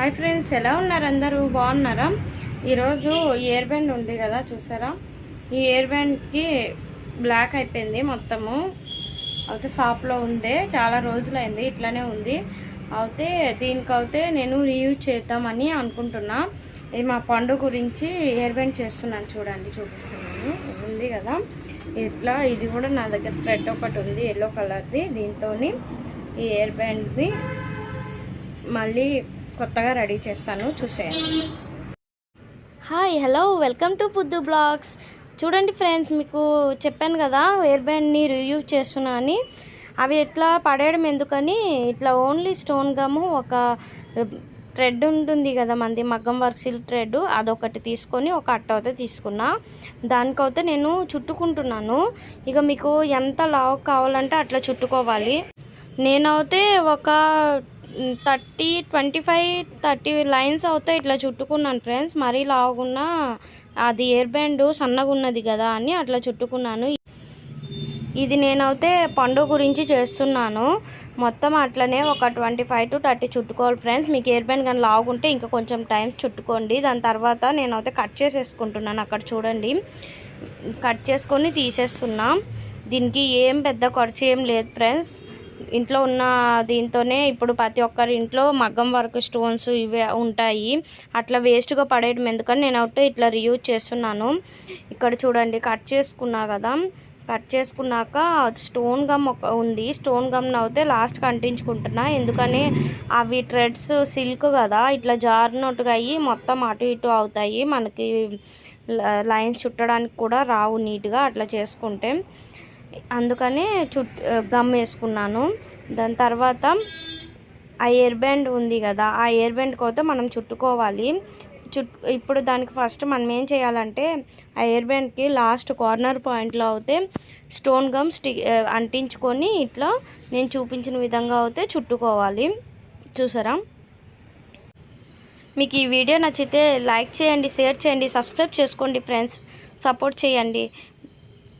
Hi friends ఎలా ఉన్నారు అందరూ? బాగున్నారా? ఈరోజు ఇయర్ బ్యాండ్ ఉంది కదా చూసారా? ఈ ఇయర్ బ్యాండ్కి బ్లాక్ అయిపోయింది మొత్తము. అయితే షాప్లో ఉండే చాలా రోజులైంది ఇట్లానే ఉంది. అయితే దీనికైతే నేను రీయూజ్ చేద్దామని అనుకుంటున్నా. ఇది మా పండు గురించి ఇయర్ బ్యాండ్ చేస్తున్నాను చూడండి చూపిస్తున్నాను. ఉంది కదా? ఇట్లా ఇది కూడా నా దగ్గర థ్రెడ్ ఒకటి ఉంది ఎల్లో కలర్ది దీంతో ఈ ఇయర్ బ్యాండ్ని మళ్ళీ కొత్తగా రెడీ చేస్తాను. చూసేయండి. Hi hello welcome to Puddu blogs. చూడండి ఫ్రెండ్స్ మీకు చెప్పాను కదా ఇయర్ బ్యాండ్ని రియూజ్ చేస్తున్నా అని. అవి ఎట్లా పడేయడం ఎందుకని ఇట్లా ఓన్లీ స్టోన్ గము ఒక థ్రెడ్ ఉంటుంది కదా మంది మగ్గం వర్క్ సిల్క్ థ్రెడ్ అదొకటి తీసుకొని ఒక అట్ట అయితే తీసుకున్నా. దానికైతే నేను చుట్టుకుంటున్నాను. ఇక మీకు ఎంత లావు కావాలంటే అట్లా చుట్టుకోవాలి. నేనైతే ఒక thirty twenty five thirty lines అవుతాయి ఇట్లా చుట్టుకున్నాను ఫ్రెండ్స్. మరీ లావుగున్నా అది ఇయర్ బ్యాండ్ సన్నగా ఉన్నది కదా అని అట్లా చుట్టుకున్నాను. ఇది నేనైతే పండుగ గురించి చేస్తున్నాను. మొత్తం అట్లనే ఒక ట్వంటీ ఫైవ్ టు థర్టీ చుట్టుకోవాలి ఫ్రెండ్స్. మీకు ఇయర్ బ్యాండ్ కానీ లాగుంటే ఇంకా కొంచెం టైం చుట్టుకోండి. దాని తర్వాత నేనైతే కట్ చేసేసుకుంటున్నాను అక్కడ చూడండి. కట్ చేసుకొని తీసేస్తున్నా. దీనికి ఏం పెద్ద ఖర్చు ఏం లేదు ఫ్రెండ్స్. ఇంట్లో ఉన్న దీంతోనే ఇప్పుడు ప్రతి ఒక్కరి ఇంట్లో మగ్గం వర్క్ స్టోన్స్ ఇవే ఉంటాయి. అట్లా వేస్ట్గా పడేయడం ఎందుకని నేను ఒకటి ఇట్లా రియూజ్ చేస్తున్నాను. ఇక్కడ చూడండి కట్ చేసుకున్నా కదా కట్ చేసుకున్నాక స్టోన్ గమ్ ఒక ఉంది. స్టోన్ గమ్ అయితే లాస్ట్కి అంటించుకుంటున్నా ఎందుకని అవి థ్రెడ్స్ సిల్క్ కదా ఇట్లా జారినట్టుగా అయ్యి మొత్తం అటు ఇటు అవుతాయి. మనకి లైన్స్ చుట్టడానికి కూడా రావు నీట్గా అట్లా చేసుకుంటే. అందుకనే చుట్ గమ్ వేసుకున్నాను. దాని తర్వాత ఆ ఇయర్ బ్యాండ్ ఉంది కదా ఆ ఇయర్ బ్యాండ్ అయితే మనం చుట్టుకోవాలి. చుట్ ఇప్పుడు దానికి ఫస్ట్ మనం ఏం చేయాలంటే ఆ ఇయర్ బ్యాండ్కి లాస్ట్ కార్నర్ పాయింట్లో అయితే స్టోన్ గమ్ స్టి అంటించుకొని ఇట్లా నేను చూపించిన విధంగా అయితే చుట్టుకోవాలి. చూసారా? మీకు ఈ వీడియో నచ్చితే లైక్ చేయండి షేర్ చేయండి సబ్స్క్రైబ్ చేసుకోండి ఫ్రెండ్స్. సపోర్ట్ చేయండి.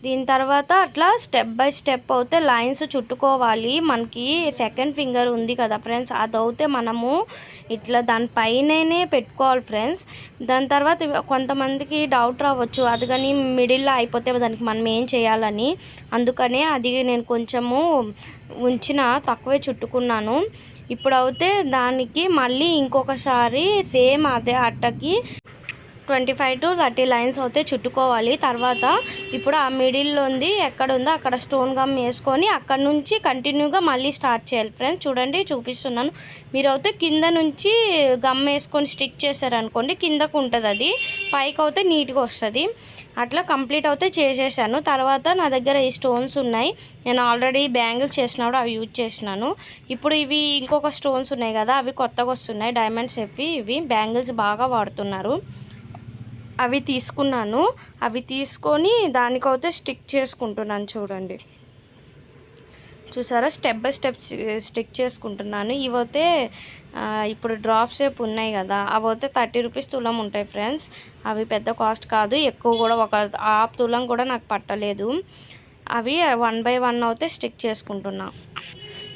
దీని తర్వాత అట్లా స్టెప్ బై స్టెప్ అయితే లైన్స్ చుట్టుకోవాలి. మనకి సెకండ్ ఫింగర్ ఉంది కదా ఫ్రెండ్స్ అది అయితే మనము ఇట్లా దానిపైననే పెట్టుకోవాలి ఫ్రెండ్స్. దాని తర్వాత కొంతమందికి డౌట్ రావచ్చు అది కానీ మిడిల్లో అయిపోతే దానికి మనం ఏం చేయాలని. అందుకనే అది నేను కొంచెము ఉంచిన తక్కువే చుట్టుకున్నాను. ఇప్పుడు అయితే దానికి మళ్ళీ ఇంకొకసారి సేమ్ అదే అట్టకి twenty five to thirty lines అయితే చుట్టుకోవాలి. తర్వాత ఇప్పుడు ఆ మిడిల్లో ఉంది ఎక్కడ ఉందో అక్కడ స్టోన్ గమ్ వేసుకొని అక్కడ నుంచి కంటిన్యూగా మళ్ళీ స్టార్ట్ చేయాలి. ఫ్రెండ్స్ చూడండి చూపిస్తున్నాను. మీరు అయితే కింద నుంచి గమ్ వేసుకొని స్టిక్ చేశారనుకోండి కిందకు ఉంటుంది అది పైకి అయితే నీట్గా వస్తుంది. అట్లా కంప్లీట్ అయితే చేసేసాను. తర్వాత నా దగ్గర ఈ స్టోన్స్ ఉన్నాయి. నేను ఆల్రెడీ బ్యాంగిల్స్ చేసినప్పుడు అవి యూజ్ చేసినాను. ఇప్పుడు ఇవి ఇంకొక స్టోన్స్ ఉన్నాయి కదా అవి కొత్తగా వస్తున్నాయి. డైమండ్స్ చెప్పి ఇవి. బ్యాంగిల్స్ బాగా వాడుతున్నారు. అవి తీసుకున్నాను. అవి తీసుకొని దానికైతే స్టిక్ చేసుకుంటున్నాను చూడండి. చూసారా? స్టెప్ బై స్టెప్ స్టిక్ చేసుకుంటున్నాను. ఇవైతే ఇప్పుడు డ్రాప్ షేప్ ఉన్నాయి కదా అవి అయితే థర్టీ రూపీస్ తులం ఉంటాయి ఫ్రెండ్స్. అవి పెద్ద కాస్ట్ కాదు ఎక్కువ కూడా ఒక ఆ తులం కూడా నాకు పట్టలేదు. అవి వన్ బై వన్ అయితే స్టిక్ చేసుకుంటున్నా.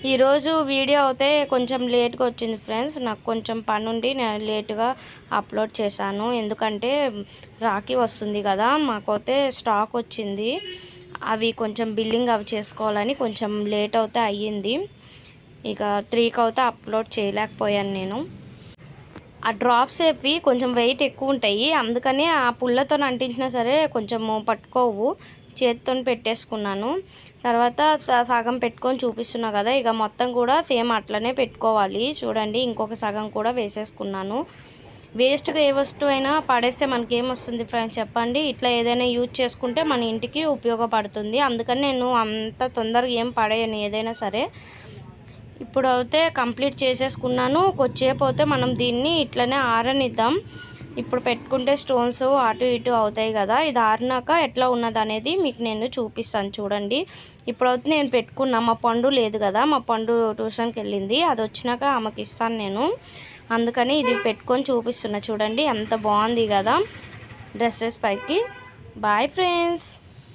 ఈరోజు వీడియో అయితే కొంచెం లేట్గా వచ్చింది ఫ్రెండ్స్. నాకు కొంచెం పని ఉండి నేను లేట్గా అప్లోడ్ చేశాను. ఎందుకంటే రాఖీ వస్తుంది కదా మాకైతే స్టాక్ వచ్చింది. అవి కొంచెం బిల్లింగ్ అవి చేసుకోవాలని కొంచెం లేట్ అయితే అయ్యింది. ఇక త్రీకి అయితే అప్లోడ్ చేయలేకపోయాను నేను. ఆ డ్రాప్స్ ఏవి కొంచెం వెయిట్ ఎక్కువ ఉంటాయి. అందుకని ఆ పుల్లతో అంటించినా సరే కొంచెము పట్టుకోవు. చేతితో పెట్టేసుకున్నాను. తర్వాత సగం పెట్టుకొని చూపిస్తున్నా కదా ఇక మొత్తం కూడా సేమ్ అట్లనే పెట్టుకోవాలి. చూడండి ఇంకొక సగం కూడా వేసేసుకున్నాను. వేస్ట్గా ఏ వస్తువు అయినా పడేస్తే మనకి ఏమొస్తుంది ఫ్రెండ్స్ చెప్పండి. ఇట్లా ఏదైనా యూజ్ చేసుకుంటే మన ఇంటికి ఉపయోగపడుతుంది. అందుకని నేను అంత తొందరగా ఏం పడేయను ఏదైనా సరే. ఇప్పుడు అయితే కంప్లీట్ చేసేసుకున్నాను. కొద్దిసేపు అయితే మనం దీన్ని ఇట్లనే ఆరనిద్దాం. ఇప్పుడు పెట్టుకుంటే స్టోన్స్ అటు ఇటు అవుతాయి కదా. ఇది ఆరినాక ఎట్లా ఉన్నదనేది మీకు నేను చూపిస్తాను చూడండి. ఇప్పుడైతే నేను పెట్టుకున్నా మా పండు లేదు కదా. మా పండు ట్యూషన్కి వెళ్ళింది. అది వచ్చినాక ఆమెకి ఇస్తాను నేను. అందుకని ఇది పెట్టుకొని చూపిస్తున్నా చూడండి. ఎంత బాగుంది కదా డ్రెస్సెస్ పైకి. Bye friends.